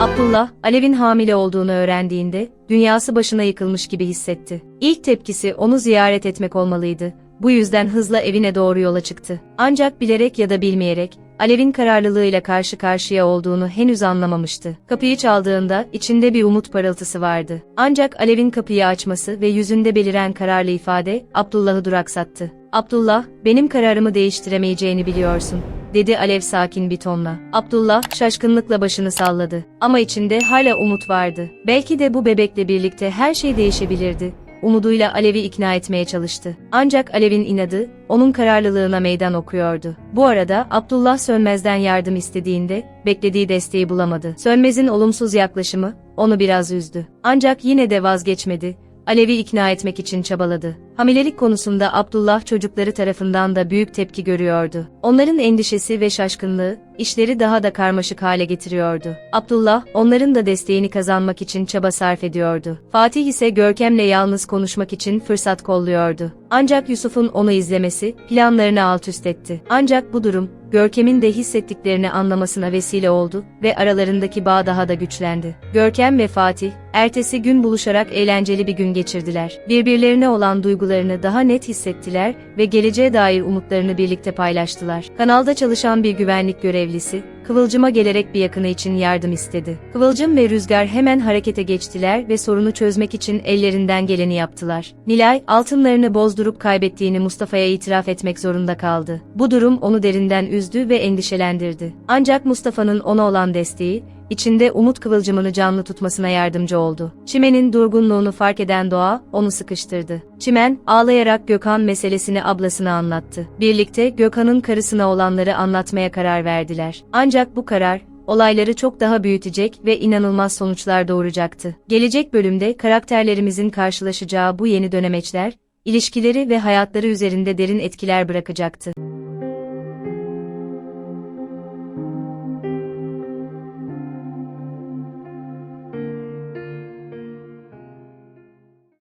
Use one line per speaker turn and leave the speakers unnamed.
Abdullah, Alev'in hamile olduğunu öğrendiğinde, dünyası başına yıkılmış gibi hissetti. İlk tepkisi onu ziyaret etmek olmalıydı. Bu yüzden hızla evine doğru yola çıktı. Ancak bilerek ya da bilmeyerek, Alev'in kararlılığıyla karşı karşıya olduğunu henüz anlamamıştı. Kapıyı çaldığında içinde bir umut parıltısı vardı. Ancak Alev'in kapıyı açması ve yüzünde beliren kararlı ifade Abdullah'ı duraksattı. Abdullah, benim kararımı değiştiremeyeceğini biliyorsun dedi Alev sakin bir tonla. Abdullah şaşkınlıkla başını salladı. Ama içinde hala umut vardı. Belki de bu bebekle birlikte her şey değişebilirdi. Umuduyla Alev'i ikna etmeye çalıştı. Ancak Alev'in inadı, onun kararlılığına meydan okuyordu. Bu arada Abdullah Sönmez'den yardım istediğinde, beklediği desteği bulamadı. Sönmez'in olumsuz yaklaşımı, onu biraz üzdü. Ancak yine de vazgeçmedi. Alev'i ikna etmek için çabaladı. Hamilelik konusunda Abdullah çocukları tarafından da büyük tepki görüyordu. Onların endişesi ve şaşkınlığı, işleri daha da karmaşık hale getiriyordu. Abdullah, onların da desteğini kazanmak için çaba sarf ediyordu. Fatih ise Görkem'le yalnız konuşmak için fırsat kolluyordu. Ancak Yusuf'un onu izlemesi, planlarını alt üst etti. Ancak bu durum, Görkem'in de hissettiklerini anlamasına vesile oldu ve aralarındaki bağ daha da güçlendi. Görkem ve Fatih, ertesi gün buluşarak eğlenceli bir gün geçirdiler. Birbirlerine olan duygularını daha net hissettiler ve geleceğe dair umutlarını birlikte paylaştılar. Kanalda çalışan bir güvenlik görevlisi, Kıvılcım'a gelerek bir yakını için yardım istedi. Kıvılcım ve Rüzgar hemen harekete geçtiler ve sorunu çözmek için ellerinden geleni yaptılar. Nilay, altınlarını bozdurup kaybettiğini Mustafa'ya itiraf etmek zorunda kaldı. Bu durum onu derinden üzdü ve endişelendirdi. Ancak Mustafa'nın ona olan desteği, içinde umut kıvılcımını canlı tutmasına yardımcı oldu. Çimen'in durgunluğunu fark eden Doğa, onu sıkıştırdı. Çimen, ağlayarak Gökhan meselesini ablasına anlattı. Birlikte Gökhan'ın karısına olanları anlatmaya karar verdiler. Ancak bu karar, olayları çok daha büyütecek ve inanılmaz sonuçlar doğuracaktı. Gelecek bölümde karakterlerimizin karşılaşacağı bu yeni dönemeçler, ilişkileri ve hayatları üzerinde derin etkiler bırakacaktı.